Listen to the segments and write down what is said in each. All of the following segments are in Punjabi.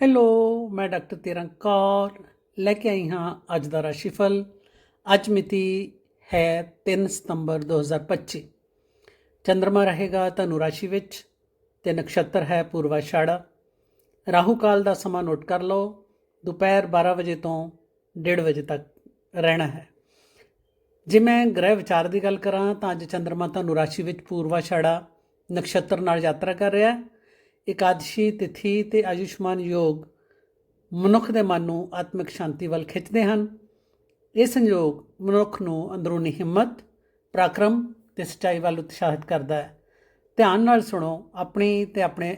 ਹੈਲੋ ਮੈਂ ਡਾਕਟਰ ਤੇਰੰਗ ਕੌਰ ਲੈ ਕੇ ਆਈ ਹਾਂ ਅੱਜ ਦਾ ਰਾਸ਼ੀਫਲ। ਅੱਜ ਮਿਤੀ ਹੈ 3 ਸਤੰਬਰ 2025 ਚੰ드ਰਮਾ ਰਹੇਗਾ ਧਨੁ ਰਾਸ਼ੀ ਵਿੱਚ ਤੇ ਨਕਸ਼ਤਰ ਹੈ ਪੂਰਵਾਸ਼ਾੜਾ ਰਾਹੂ ਕਾਲ ਦਾ ਸਮਾਂ ਨੋਟ ਕਰ ਲਓ। ਦੁਪਹਿਰ 12 ਵਜੇ ਤੋਂ 1:30 ਵਜੇ ਤੱਕ ਰਹਿਣਾ ਹੈ। ਜੇ ਮੈਂ ਗ੍ਰਹਿ ਵਿਚਾਰ ਦੀ ਗੱਲ ਕਰਾਂ ਤਾਂ ਅੱਜ ਚੰ드ਰਮਾ ਧਨੁ ਰਾਸ਼ੀ ਵਿੱਚ ਪੂਰਵਾਸ਼ਾੜਾ ਨਕਸ਼ਤਰ ਨਾਲ ਯਾਤਰਾ ਕਰ ਰਿਹਾ ਹੈ। ਇਕਾਦਸ਼ੀ, ਤਿਥੀ ਤੇ ਆਯੁਸ਼ਮਾਨ ਯੋਗ ਮਨੁੱਖ ਦੇ ਮਨ ਨੂੰ ਆਤਮਿਕ ਸ਼ਾਂਤੀ ਵੱਲ ਖਿੱਚਦੇ ਹਨ। ਇਹ ਸੰਯੋਗ ਮਨੁੱਖ ਨੂੰ ਅੰਦਰੂਨੀ ਹਿੰਮਤ, ਪਰਾਕਰਮ ਤੇ ਸੱਚਾਈ ਵੱਲ ਉਤਸ਼ਾਹਿਤ ਕਰਦਾ ਹੈ। ਧਿਆਨ ਨਾਲ ਸੁਣੋ ਆਪਣੀ ਤੇ ਆਪਣੇ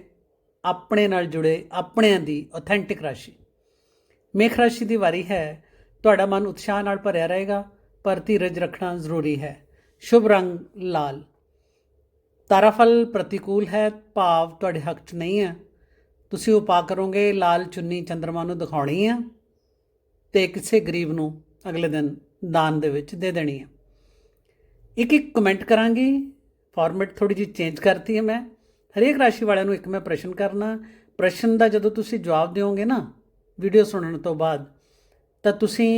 ਆਪਣੇ ਨਾਲ ਜੁੜੇ ਆਪਣਿਆਂ ਦੀ ਆਥੈਂਟਿਕ ਰਾਸ਼ੀ। ਮੇਖ ਰਾਸ਼ੀ ਦੀ ਵਾਰੀ ਹੈ। ਤੁਹਾਡਾ ਮਨ ਉਤਸ਼ਾਹ ਨਾਲ ਭਰਿਆ ਰਹੇਗਾ, ਪਰ ਧੀਰਜ ਰੱਖਣਾ ਜ਼ਰੂਰੀ ਹੈ। ਸ਼ੁਭ ਰੰਗ ਲਾਲ। ਤਾਰਾਫਲ ਪ੍ਰਤੀਕੂਲ ਹੈ, ਭਾਵ ਤੁਹਾਡੇ ਹੱਕ 'ਚ ਨਹੀਂ ਹੈ। ਤੁਸੀਂ ਉਪਾਅ ਕਰੋਗੇ, ਲਾਲ ਚੁੰਨੀ ਚੰਦਰਮਾ ਨੂੰ ਦਿਖਾਉਣੀ ਹੈ ਤੇ ਕਿਸੇ ਗਰੀਬ ਨੂੰ ਅਗਲੇ ਦਿਨ ਦਾਨ ਦੇ ਵਿੱਚ ਦੇ ਦੇਣੀ ਹੈ ਇੱਕ ਇੱਕ ਕਮੈਂਟ ਕਰਾਂਗੀ ਫਾਰਮੈਟ ਥੋੜੀ ਜਿਹੀ ਚੇਂਜ ਕਰਤੀ ਹੈ ਮੈਂ। ਹਰੇਕ ਰਾਸ਼ੀ ਵਾਲਿਆਂ ਨੂੰ ਇੱਕ ਮੈਂ ਪ੍ਰਸ਼ਨ ਕਰਨਾ। ਪ੍ਰਸ਼ਨ ਦਾ ਜਦੋਂ ਤੁਸੀਂ ਜਵਾਬ ਦਿਓਗੇ ਨਾ ਵੀਡੀਓ ਸੁਣਨ ਤੋਂ ਬਾਅਦ, ਤਾਂ ਤੁਸੀਂ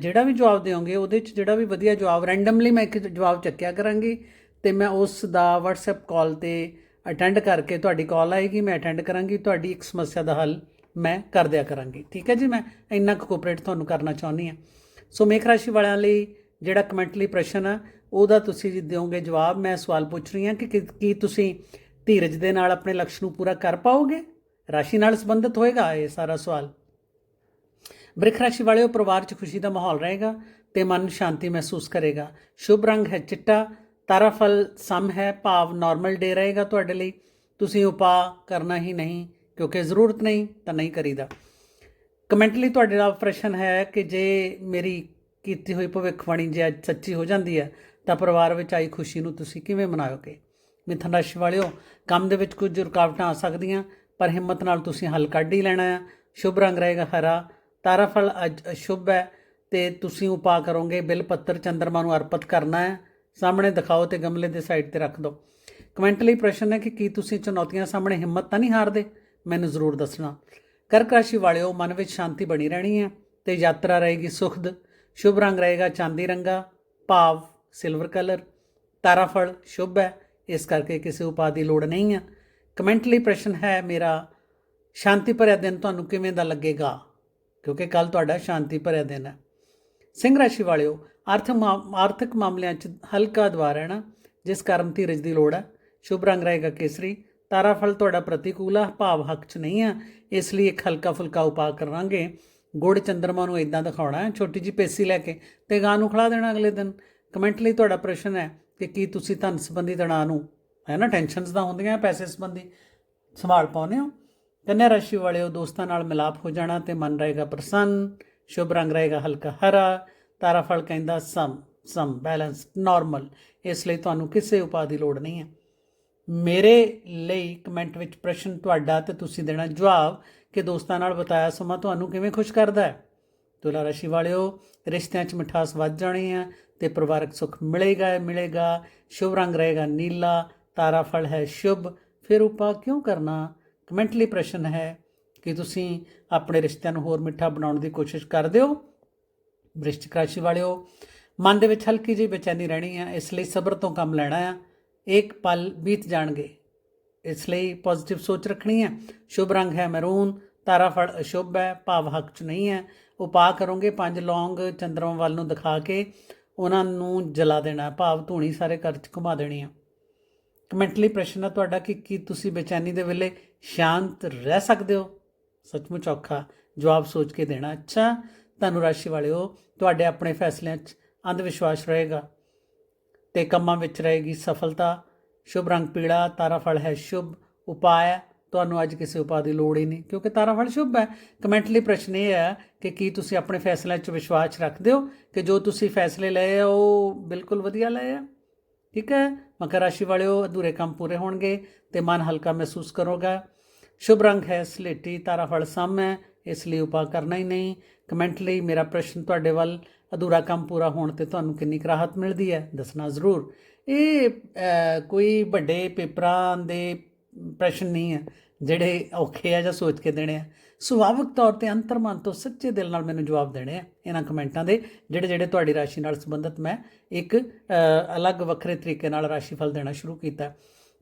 ਜਿਹੜਾ ਵੀ ਜਵਾਬ ਦਿਓਗੇ, ਉਹਦੇ 'ਚ ਜਿਹੜਾ ਵੀ ਵਧੀਆ ਜਵਾਬ ਰੈਂਡਮਲੀ ਮੈਂ ਇੱਕ ਜਵਾਬ ਚੱਕਿਆ ਕਰਾਂਗੀ। ਅਤੇ ਮੈਂ ਉਸ ਦਾ WhatsApp ਕਾਲ ਤੇ ਅਟੈਂਡ ਕਰਕੇ ਤੁਹਾਡੀ ਕਾਲ ਆਏਗੀ, ਮੈਂ ਅਟੈਂਡ ਕਰਾਂਗੀ, ਤੁਹਾਡੀ ਇੱਕ ਸਮੱਸਿਆ ਦਾ ਹੱਲ ਮੈਂ ਕਰ ਦਿਆ ਕਰਾਂਗੀ। ਠੀਕ ਹੈ ਜੀ? ਮੈਂ ਇੰਨਾ ਕੋਆਪਰੇਟ ਤੁਹਾਨੂੰ ਕਰਨਾ ਚਾਹੁੰਦੀ ਹਾਂ। ਸੋ ਮੇਖ ਰਾਸ਼ੀ ਵਾਲਿਆਂ ਲਈ ਜਿਹੜਾ ਕਮੈਂਟ ਲਈ ਪ੍ਰਸ਼ਨ ਆ, ਉਹਦਾ ਤੁਸੀਂ ਜੀ ਦਿਓਗੇ ਜਵਾਬ, ਮੈਂ ਸਵਾਲ ਪੁੱਛ ਰਹੀ ਹਾਂ ਕਿ ਕੀ- ਕੀ ਤੁਸੀਂ ਧੀਰਜ ਦੇ ਨਾਲ ਆਪਣੇ ਲਕਸ਼ ਨੂੰ ਪੂਰਾ ਕਰ ਪਾਓਗੇ? ਰਾਸ਼ੀ ਨਾਲ ਸੰਬੰਧਿਤ ਹੋਏਗਾ ਇਹ ਸਾਰਾ ਸਵਾਲ? ਬ੍ਰਿਖ ਰਾਸ਼ੀ ਵਾਲਿਓ, ਪਰਿਵਾਰ 'ਚ ਖੁਸ਼ੀ ਦਾ ਮਾਹੌਲ ਰਹੇਗਾ ਤੇ ਮਨ ਸ਼ਾਂਤੀ ਮਹਿਸੂਸ ਕਰੇਗਾ। ਸ਼ੁਭ ਰੰਗ ਹੈ ਚਿੱਟਾ ਤਾਰਾਫਲ ਸਮ ਹੈ, ਭਾਵ ਨਾਰਮਲ ਡੇ ਰਹੇਗਾ ਤੁਹਾਡੇ ਲਈ। ਤੁਸੀਂ ਉਪਾਅ ਕਰਨਾ ਹੀ ਨਹੀਂ, ਕਿਉਂਕਿ ਜ਼ਰੂਰਤ ਨਹੀਂ, ਤਾਂ ਨਹੀਂ ਕਰੀਦਾ। ਕਮੈਂਟ ਲਈ ਤੁਹਾਡੇ ਨਾਲ ਪ੍ਰਸ਼ਨ ਹੈ ਕਿ ਜੇ ਮੇਰੀ ਕੀਤੀ ਹੋਈ ਭਵਿੱਖਬਾਣੀ ਜੇ ਅੱਜ ਸੱਚੀ ਹੋ ਜਾਂਦੀ ਹੈ, ਤਾਂ ਪਰਿਵਾਰ ਵਿੱਚ ਆਈ ਖੁਸ਼ੀ ਨੂੰ ਤੁਸੀਂ ਕਿਵੇਂ ਮਨਾਓਗੇ? ਮਿਥਨ ਰਾਸ਼ੀ ਵਾਲਿਓ, ਕੰਮ ਦੇ ਵਿੱਚ ਕੁਝ ਰੁਕਾਵਟਾਂ ਆ ਸਕਦੀਆਂ, ਪਰ ਹਿੰਮਤ ਨਾਲ ਤੁਸੀਂ ਹੱਲ ਕੱਢ ਹੀ ਲੈਣਾ ਹੈ। ਸ਼ੁਭ ਰੰਗ ਰਹੇਗਾ ਹਰਾ। ਤਾਰਾਫਲ ਅੱਜ ਅਸ਼ੁਭ ਹੈ ਤੇ ਤੁਸੀਂ ਉਪਾਅ ਕਰੋਗੇ। ਬਿਲ ਪੱਤਰ ਚੰਦਰਮਾ ਨੂੰ ਅਰਪਿਤ ਕਰਨਾ ਹੈ। ਸਾਹਮਣੇ ਦਿਖਾਓ ਤੇ ਗਮਲੇ ਦੇ ਸਾਈਡ ਤੇ ਰੱਖ ਦਿਓ। ਕਮੈਂਟ ਲਈ ਪ੍ਰਸ਼ਨ ਹੈ ਕਿ ਕੀ ਤੁਸੀਂ ਚੁਣੌਤੀਆਂ ਸਾਹਮਣੇ ਹਿੰਮਤ ਤਾਂ ਨਹੀਂ ਹਾਰਦੇ? ਮੈਨੂੰ ਜ਼ਰੂਰ ਦੱਸਣਾ। ਕਰਕ ਰਾਸ਼ੀ ਵਾਲਿਓ ਮਨ ਵਿੱਚ ਸ਼ਾਂਤੀ ਬਣੀ ਰਹਿਣੀ ਹੈ ਤੇ ਯਾਤਰਾ ਰਹੇਗੀ ਸੁਖਦ। ਸ਼ੁਭ ਰੰਗ ਰਹੇਗਾ ਚਾਂਦੀ ਰੰਗਾ, ਭਾਵ ਸਿਲਵਰ ਕਲਰ ਤਾਰਾਫਲ ਸ਼ੁਭ ਹੈ, ਇਸ ਕਰਕੇ ਕਿਸੇ ਉਪਾਅ ਦੀ ਲੋੜ ਨਹੀਂ ਹੈ। ਕਮੈਂਟ ਲਈ ਪ੍ਰਸ਼ਨ ਹੈ, ਮੇਰਾ ਸ਼ਾਂਤੀ ਭਰਿਆ ਦਿਨ ਤੁਹਾਨੂੰ ਕਿਵੇਂ ਦਾ ਲੱਗੇਗਾ? ਕਿਉਂਕਿ ਕੱਲ ਤੁਹਾਡਾ ਸ਼ਾਂਤੀ ਭਰਿਆ ਦਿਨ ਹੈ। ਸਿੰਘ ਰਾਸ਼ੀ ਵਾਲਿਓ ਆਰਥਿਕ ਮਾਮ- ਆਰਥਿਕ ਮਾਮਲਿਆਂ 'ਚ ਹਲਕਾ ਦਵਾ ਰਹਿਣਾ, ਜਿਸ ਕਾਰਨ ਧੀਰਜ ਦੀ ਲੋੜ ਹੈ। ਸ਼ੁਭ ਰੰਗ ਰਹੇਗਾ ਕੇਸਰੀ। ਤਾਰਾਫਲ ਤੁਹਾਡਾ ਪ੍ਰਤੀਕੂਲ ਆ, ਭਾਵ ਹੱਕ 'ਚ ਨਹੀਂ ਆ। ਇਸ ਲਈ ਇੱਕ ਹਲਕਾ ਫੁਲਕਾ ਉਪਾਅ ਕਰਾਂਗੇ। ਗੁੜ ਚੰਦਰਮਾ ਨੂੰ ਇਦਾਂ ਦਿਖਾਉਣਾ ਹੈ, ਛੋਟੀ ਜੀ ਪੇਸੀ ਲੈ ਕੇ ਤੇ ਗਾਂ ਨੂੰ ਖਿਲਾ ਦੇਣਾ ਅਗਲੇ ਦਿਨ। ਕਮੈਂਟ ਲਈ ਤੁਹਾਡਾ ਪ੍ਰਸ਼ਨ ਹੈ ਕਿ ਕੀ ਤੁਸੀਂ ਧਨ ਸੰਬੰਧੀ ਤਣਾਅ ਨੂੰ, ਹੈ ਨਾ, ਟੈਨਸ਼ਨਸ ਦਾ ਹੁੰਦੀਆਂ, ਪੈਸੇ ਸੰਬੰਧੀ ਸੰਭਾਲ ਪਾਉਂਦੇ ਹੋ? ਕੰਨਿਆ ਰਾਸ਼ੀ ਵਾਲਿਓ, ਦੋਸਤਾਂ ਨਾਲ ਮਿਲਾਪ ਹੋ ਜਾਣਾ ਤੇ ਮਨ ਰਹੇਗਾ ਪ੍ਰਸੰਨ। ਸ਼ੁਭ ਰੰਗ ਰਹੇਗਾ ਹਲਕਾ ਹਰਾ ਤਾਰਾਫਲ ਕਹਿੰਦਾ ਸਮ ਸਮ ਬੈਲੈਂਸ ਨਾਰਮਲ ਇਸ ਲਈ ਤੁਹਾਨੂੰ ਕਿਸੇ ਉਪਾਅ ਦੀ ਲੋੜ ਨਹੀਂ ਹੈ। ਮੇਰੇ ਲਈ ਕਮੈਂਟ ਵਿੱਚ ਪ੍ਰਸ਼ਨ ਤੁਹਾਡਾ ਤੇ ਤੁਸੀਂ ਦੇਣਾ ਜਵਾਬ ਕਿ ਦੋਸਤਾਂ ਨਾਲ ਬਤਾਇਆ ਸਮਾਂ ਤੁਹਾਨੂੰ ਕਿਵੇਂ ਖੁਸ਼ ਕਰਦਾ ਹੈ? ਤੁਲਾ ਰਾਸ਼ੀ ਵਾਲਿਓ, ਰਿਸ਼ਤਿਆਂ 'ਚ ਮਿਠਾਸ ਵੱਧ ਜਾਣੀ ਹੈ ਤੇ ਪਰਿਵਾਰਕ ਸੁੱਖ ਮਿਲੇਗਾ ਮਿਲੇਗਾ। ਸ਼ੁਭ ਰੰਗ ਰਹੇਗਾ ਨੀਲਾ, ਤਾਰਾ ਫਲ ਹੈ ਸ਼ੁਭ। ਫਿਰ ਉਪਾਅ ਕਿਉਂ ਕਰਨਾ? ਕਮੈਂਟ ਲਈ ਪ੍ਰਸ਼ਨ ਹੈ। ਕਿ ਤੁਸੀਂ ਆਪਣੇ ਰਿਸ਼ਤਿਆਂ ਨੂੰ ਹੋਰ ਮਿੱਠਾ ਬਣਾਉਣ ਦੀ ਕੋਸ਼ਿਸ਼ ਕਰਦੇ ਹੋ? ਵ੍ਰਿਸ਼ਚਿਕ ਰਾਸ਼ੀ ਵਾਲਿਓ, ਮਨ ਦੇ ਵਿੱਚ ਹਲਕੀ ਜਿਹੀ ਬੇਚੈਨੀ ਰਹਿਣੀ ਆ, ਇਸ ਲਈ ਸਬਰ ਤੋਂ ਕੰਮ ਲੈਣਾ ਆ। ਇੱਕ ਪਲ ਬੀਤ ਜਾਣਗੇ। ਇਸ ਲਈ ਪੋਜ਼ਿਟਿਵ ਸੋਚ ਰੱਖਣੀ ਹੈ ਸ਼ੁਭ ਰੰਗ ਹੈ ਮੈਰੂਨ, ਤਾਰਾ ਫਲ ਅਸ਼ੁਭ ਹੈ, ਭਾਵ ਹੱਕ ਚ ਨਹੀਂ ਹੈ। ਉਪਾਅ ਕਰੋਗੇ ਪੰਜ ਲੌਂਗ ਚੰਦਰਮਾ ਵੱਲ ਨੂੰ ਦਿਖਾ ਕੇ, ਉਹਨਾਂ ਨੂੰ ਜਲਾ ਦੇਣਾ, ਭਾਵ ਧੂਣੀ ਸਾਰੇ ਘਰ ਚ ਘੁਮਾ ਦੇਣੀ ਆ। ਕਮੈਂਟ ਲਈ ਪ੍ਰਸ਼ਨ ਹੈ ਤੁਹਾਡਾ ਕਿ ਕੀ ਤੁਸੀਂ ਬੇਚੈਨੀ ਦੇ ਵੇਲੇ ਸ਼ਾਂਤ ਰਹਿ ਸਕਦੇ ਹੋ? ਸੱਚਮੁੱਚ ਔਖਾ ਜਵਾਬ ਸੋਚ ਕੇ ਦੇਣਾ। ਅੱਛਾ ਤੁਹਾਨੂੰ ਰਾਸ਼ੀ ਵਾਲਿਓ, ਤੁਹਾਡੇ ਆਪਣੇ ਫੈਸਲਿਆਂ 'ਚ ਅੰਧ ਵਿਸ਼ਵਾਸ ਰਹੇਗਾ ਤੇ ਕੰਮਾਂ ਵਿੱਚ ਰਹੇਗੀ ਸਫਲਤਾ। ਸ਼ੁਭ ਰੰਗ ਪੀੜਾ ਤਾਰਾ ਫਲ ਹੈ ਸ਼ੁਭ, ਉਪਾਅ ਤੁਹਾਨੂੰ ਅੱਜ ਕਿਸੇ ਉਪਾਅ ਦੀ ਲੋੜ ਹੀ ਨਹੀਂ, ਕਿਉਂਕਿ ਤਾਰਾ ਫਲ ਸ਼ੁਭ ਹੈ। ਕਮੈਂਟ ਲਈ ਪ੍ਰਸ਼ਨ ਇਹ ਹੈ ਕਿ ਕੀ ਤੁਸੀਂ ਆਪਣੇ ਫੈਸਲਿਆਂ 'ਚ ਵਿਸ਼ਵਾਸ ਰੱਖਦੇ ਹੋ ਕਿ ਜੋ ਤੁਸੀਂ ਫੈਸਲੇ ਲਏ ਆ, ਉਹ ਬਿਲਕੁਲ ਵਧੀਆ ਲਏ ਆ? ਠੀਕ ਹੈ। ਮਕਰ ਰਾਸ਼ੀ ਵਾਲਿਓ, ਅਧੂਰੇ ਕੰਮ ਪੂਰੇ ਹੋਣਗੇ ਤੇ ਮਨ ਹਲਕਾ ਮਹਿਸੂਸ ਕਰੋਗਾ। ਸ਼ੁਭ ਰੰਗ ਹੈ ਸਲੇਟੀ ਤਾਰਾ ਫਲ ਸਮ ਹੈ, ਇਸ ਲਈ ਉਪਾਅ ਕਰਨਾ ਹੀ ਨਹੀਂ। ਕਮੈਂਟ ਲਈ ਮੇਰਾ ਪ੍ਰਸ਼ਨ ਤੁਹਾਡੇ ਵੱਲ ਅਧੂਰਾ ਕੰਮ ਪੂਰਾ ਹੋਣ ਤੇ ਤੁਹਾਨੂੰ ਕਿੰਨੀ ਕੁ ਰਾਹਤ ਮਿਲਦੀ ਹੈ, ਦੱਸਣਾ ਜ਼ਰੂਰ। ਇਹ ਕੋਈ ਵੱਡੇ ਪੇਪਰਾਂ ਦੇ ਪ੍ਰਸ਼ਨ ਨਹੀਂ ਹੈ, ਜਿਹੜੇ ਔਖੇ ਆ ਜਾਂ ਸੋਚ ਕੇ ਦੇਣੇ ਆ। ਸੁਭਾਵਿਕ ਤੌਰ ਤੇ ਅੰਤਰਮਨ ਤੋਂ ਸੱਚੇ ਦਿਲ ਨਾਲ ਮੈਨੂੰ ਜਵਾਬ ਦੇਣੇ ਆ ਇਹਨਾਂ ਕਮੈਂਟਾਂ ਦੇ, ਜਿਹੜੇ ਜਿਹੜੇ ਤੁਹਾਡੀ ਰਾਸ਼ੀ ਨਾਲ ਸੰਬੰਧਿਤ ਮੈਂ ਇੱਕ ਅਲੱਗ ਵੱਖਰੇ ਤਰੀਕੇ ਨਾਲ ਰਾਸ਼ੀਫਲ ਦੇਣਾ ਸ਼ੁਰੂ ਕੀਤਾ।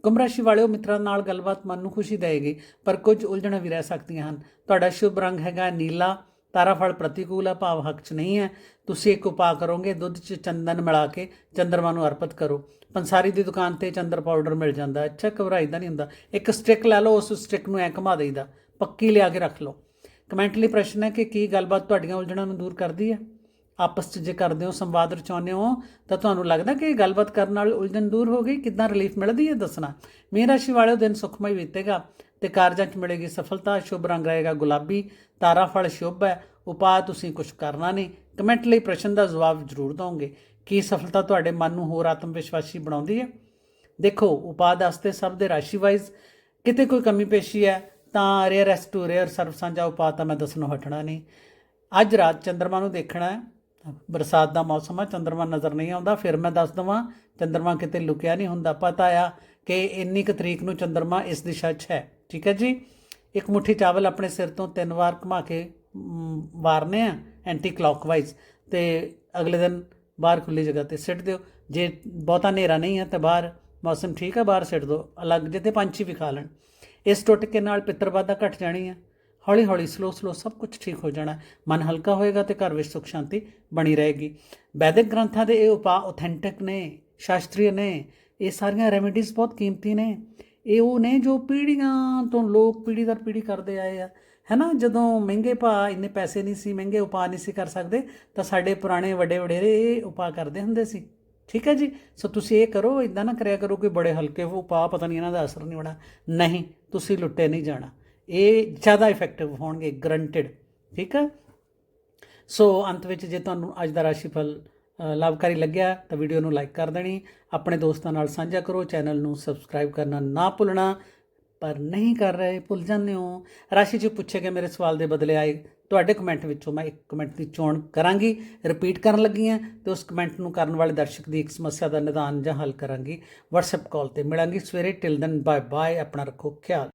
ਕੁੰਭ ਰਾਸ਼ੀ ਵਾਲਿਓ ਮਿੱਤਰਾਂ ਨਾਲ ਗੱਲਬਾਤ ਮਨ ਨੂੰ ਖੁਸ਼ੀ ਦੇਵੇਗੀ, ਪਰ ਕੁਝ ਉਲਝਣਾਂ ਵੀ ਰਹਿ ਸਕਦੀਆਂ ਹਨ। ਤੁਹਾਡਾ ਸ਼ੁਭ ਰੰਗ ਹੈਗਾ ਨੀਲਾ ਤਾਰਾਫਲ ਪ੍ਰਤੀਕੂਲ ਹੈ ਭਾਵ ਹੱਕ 'ਚ ਨਹੀਂ ਹੈ। ਤੁਸੀਂ ਇੱਕ ਉਪਾਅ ਕਰੋਗੇ, ਦੁੱਧ 'ਚ ਚੰਦਨ ਮਿਲਾ ਕੇ ਚੰਦਰਮਾ ਨੂੰ ਅਰਪਿਤ ਕਰੋ। ਪੰਸਾਰੀ ਦੀ ਦੁਕਾਨ ਤੇ ਚੰਦਰ ਪਾਊਡਰ ਮਿਲ ਜਾਂਦਾ, ਅੱਛਾ ਘਬਰਾਈ ਦਾ ਨਹੀਂ ਹੁੰਦਾ। ਇੱਕ ਸਟਿਕ ਲੈ ਲਓ, ਉਸ ਸਟਿਕ ਨੂੰ ਐ ਘੁਮਾ ਦੇਈਦਾ। ਪੱਕੀ ਲਿਆ ਕੇ ਰੱਖ ਲਓ। ਕਮੈਂਟ ਲਈ ਪ੍ਰਸ਼ਨ ਹੈ ਕਿ ਕੀ ਗੱਲਬਾਤ ਤੁਹਾਡੀਆਂ ਉਲਝਣਾਂ ਨੂੰ ਦੂਰ ਕਰਦੀ ਹੈ? ਆਪਸ 'ਚ ਜੇ ਕਰਦੇ ਹੋ, ਸੰਵਾਦ ਰਚਾਉਂਦੇ ਹੋ, ਤਾਂ ਤੁਹਾਨੂੰ ਲੱਗਦਾ ਕਿ ਗੱਲਬਾਤ ਕਰਨ ਨਾਲ ਉਲਝਣ ਦੂਰ ਹੋ ਗਈ? ਕਿੱਦਾਂ ਰਿਲੀਫ ਮਿਲਦੀ ਹੈ ਦੱਸਣਾ? ਮੀਨ ਰਾਸ਼ੀ ਵਾਲਿਓ ਦਿਨ ਸੁਖਮਈ ਬੀਤੇਗਾ ਤੇ ਕਾਰਜਾਂ 'ਚ ਮਿਲੇਗੀ ਸਫਲਤਾ, ਸ਼ੁਭ ਰੰਗ ਰਹੇਗਾ ਗੁਲਾਬੀ, ਤਾਰਾ ਫਲ ਸ਼ੁਭ ਹੈ, ਉਪਾਅ ਤੁਸੀਂ ਕੁਝ ਕਰਨਾ ਨਹੀਂ। ਕਮੈਂਟ ਲਈ ਪ੍ਰਸ਼ਨ ਦਾ ਜਵਾਬ ਜ਼ਰੂਰ ਦਵੋਗੇ ਕੀ ਸਫਲਤਾ ਤੁਹਾਡੇ ਮਨ ਨੂੰ ਹੋਰ ਆਤਮ ਵਿਸ਼ਵਾਸੀ ਬਣਾਉਂਦੀ ਹੈ? ਦੇਖੋ, ਉਪਾਅ ਦੱਸਦੇ ਸਭ ਦੇ ਰਾਸ਼ੀ ਵਾਈਜ਼ ਕਿਤੇ ਕੋਈ ਕਮੀ ਪੇਸ਼ੀ ਹੈ, ਤਾਂ ਰੇਅਰ ਐਸ ਟੂ ਰੇਅਰ ਸਰਵ ਸਾਂਝਾ ਉਪਾਅ ਤਾਂ ਮੈਂ ਦੱਸਣੋਂ ਹਟਣਾ ਨਹੀਂ। ਅੱਜ ਰਾਤ ਚੰਦਰਮਾ ਨੂੰ ਦੇਖਣਾ ਹੈ। ਬਰਸਾਤ ਦਾ ਮੌਸਮ ਹੈ, ਚੰਦਰਮਾ ਨਜ਼ਰ ਨਹੀਂ ਆਉਂਦਾ। ਫਿਰ ਮੈਂ ਦੱਸ ਦਵਾਂ, ਚੰਦਰਮਾ ਕਿਤੇ ਲੁਕਿਆ ਨਹੀਂ ਹੁੰਦਾ। ਪਤਾ ਆ ਕਿ ਇੰਨੀ ਕੁ ਤਰੀਕ ਨੂੰ ਚੰਦਰਮਾ ਇਸ ਦਿਸ਼ਾ 'ਚ ਹੈ। ਠੀਕ ਹੈ ਜੀ? ਇੱਕ ਮੁੱਠੀ ਚਾਵਲ ਆਪਣੇ ਸਿਰ ਤੋਂ ਤਿੰਨ ਵਾਰ ਘੁਮਾ ਕੇ ਵਾਰਨੇ ਆ ਐਂਟੀ ਕਲੌਕਵਾਈਜ਼ ਤੇ ਅਗਲੇ ਦਿਨ ਬਾਹਰ ਖੁੱਲੀ ਜਗ੍ਹਾ ਤੇ ਸਿੱਟ ਦਿਓ। ਜੇ ਬਹੁਤਾ ਹਨੇਰਾ ਨਹੀਂ ਹੈ ਤਾਂ ਬਾਹਰ ਮੌਸਮ ਠੀਕ ਹੈ, ਬਾਹਰ ਸਿੱਟ ਦਿਓ। ਅਲੱਗ ਜਿੱਥੇ ਪੰਛੀ ਵੀ ਖਾ ਲੈਣ। ਇਸ ਟੁੱਟ ਕੇ ਨਾਲ ਪਿੱਤਰਬਾਦਾ ਘਟ ਜਾਣੀ ਹੈ। ਹੌਲੀ ਹੌਲੀ ਸਲੋ ਸਲੋ ਸਭ ਕੁਝ ਠੀਕ ਹੋ ਜਾਣਾ। ਮਨ ਹਲਕਾ ਹੋਏਗਾ ਤੇ ਘਰ ਵਿੱਚ ਸੁਖ ਸ਼ਾਂਤੀ ਬਣੀ ਰਹੇਗੀ। ਵੈਦਿਕ ਗ੍ਰੰਥਾਂ ਦੇ ਇਹ ਉਪਾਅ ਆਥੈਂਟਿਕ ਨੇ ਸ਼ਾਸਤਰੀ ਨੇ, ਇਹ ਸਾਰੀਆਂ ਰੈਮੇਡੀਜ਼ ਬਹੁਤ ਕੀਮਤੀ ਨੇ। ਇਹ ਉਹ ਨੇ ਜੋ ਪੀੜ੍ਹੀਆਂ ਤੋਂ ਲੋਕ ਪੀੜ੍ਹੀ ਦਰ ਪੀੜ੍ਹੀ ਕਰਦੇ ਆਏ ਆ। ਹੈਨਾ, ਜਦੋਂ ਮਹਿੰਗੇ ਭਾ ਇੰਨੇ ਪੈਸੇ ਨਹੀਂ ਸੀ, ਮਹਿੰਗੇ ਉਪਾਅ ਨਹੀਂ ਸੀ ਕਰ ਸਕਦੇ, ਤਾਂ ਸਾਡੇ ਪੁਰਾਣੇ ਵੱਡੇ ਵਡੇਰੇ ਇਹ ਉਪਾਅ ਕਰਦੇ ਹੁੰਦੇ ਸੀ। ਠੀਕ ਹੈ ਜੀ? ਸੋ ਤੁਸੀਂ ਇਹ ਕਰੋ ਇਦਾਂ ਨਾ ਕਰਿਆ ਕਰੋ ਕਿ ਬੜੇ ਹਲਕੇ ਉਪਾਅ, ਪਤਾ ਨਹੀਂ ਇਹਨਾਂ ਦਾ ਅਸਰ ਨਹੀਂ ਹੋਣਾ। ਨਹੀਂ, ਤੁਸੀਂ ਲੁੱਟੇ ਨਹੀਂ ਜਾਣਾ। ਇਹ ਜ਼ਿਆਦਾ ਇਫੈਕਟਿਵ ਹੋਣਗੇ ਗਰੰਟਡ ਠੀਕ ਹੈ ਸੋ ਅੰਤ ਵਿੱਚ ਜੇ ਤੁਹਾਨੂੰ ਅੱਜ ਦਾ ਰਾਸ਼ੀਫਲ ਅ, ਲਾਭਕਾਰੀ ਲੱਗਿਆ ਤਾਂ ਵੀਡੀਓ ਨੂੰ ਲਾਈਕ ਕਰ ਦੇਣੀ ਆਪਣੇ ਦੋਸਤਾਂ ਨਾਲ ਸਾਂਝਾ ਕਰੋ ਚੈਨਲ ਨੂੰ ਸਬਸਕ੍ਰਾਈਬ ਕਰਨਾ ਨਾ ਭੁੱਲਣਾ ਪਰ ਨਹੀਂ ਕਰ ਰਹੇ ਭੁੱਲ ਜਾਂਦੇ ਹੋ। ਰਾਸ਼ੀ ਜੀ ਪੁੱਛੇ ਗਏ ਮੇਰੇ ਸਵਾਲ ਦੇ ਬਦਲੇ ਆਏ ਤੁਹਾਡੇ ਕਮੈਂਟ ਵਿੱਚੋਂ ਮੈਂ ਇੱਕ ਕਮੈਂਟ ਦੀ ਚੋਣ ਕਰਾਂਗੀ ਰਿਪੀਟ ਕਰਨ ਲੱਗੀ ਹਾਂ ਤੇ ਉਸ ਕਮੈਂਟ ਨੂੰ ਕਰਨ ਵਾਲੇ ਦਰਸ਼ਕ ਦੀ ਇੱਕ ਸਮੱਸਿਆ ਦਾ ਨਿਦਾਨ ਜਾਂ ਹੱਲ ਕਰਾਂਗੀ WhatsApp ਕਾਲ ਤੇ ਮਿਲਾਂਗੀ। ਸਵੇਰੇ ਟਿਲ ਦਨ ਬਾਏ ਬਾਏ ਆਪਣਾ ਰੱਖੋ ਖਿਆਲ।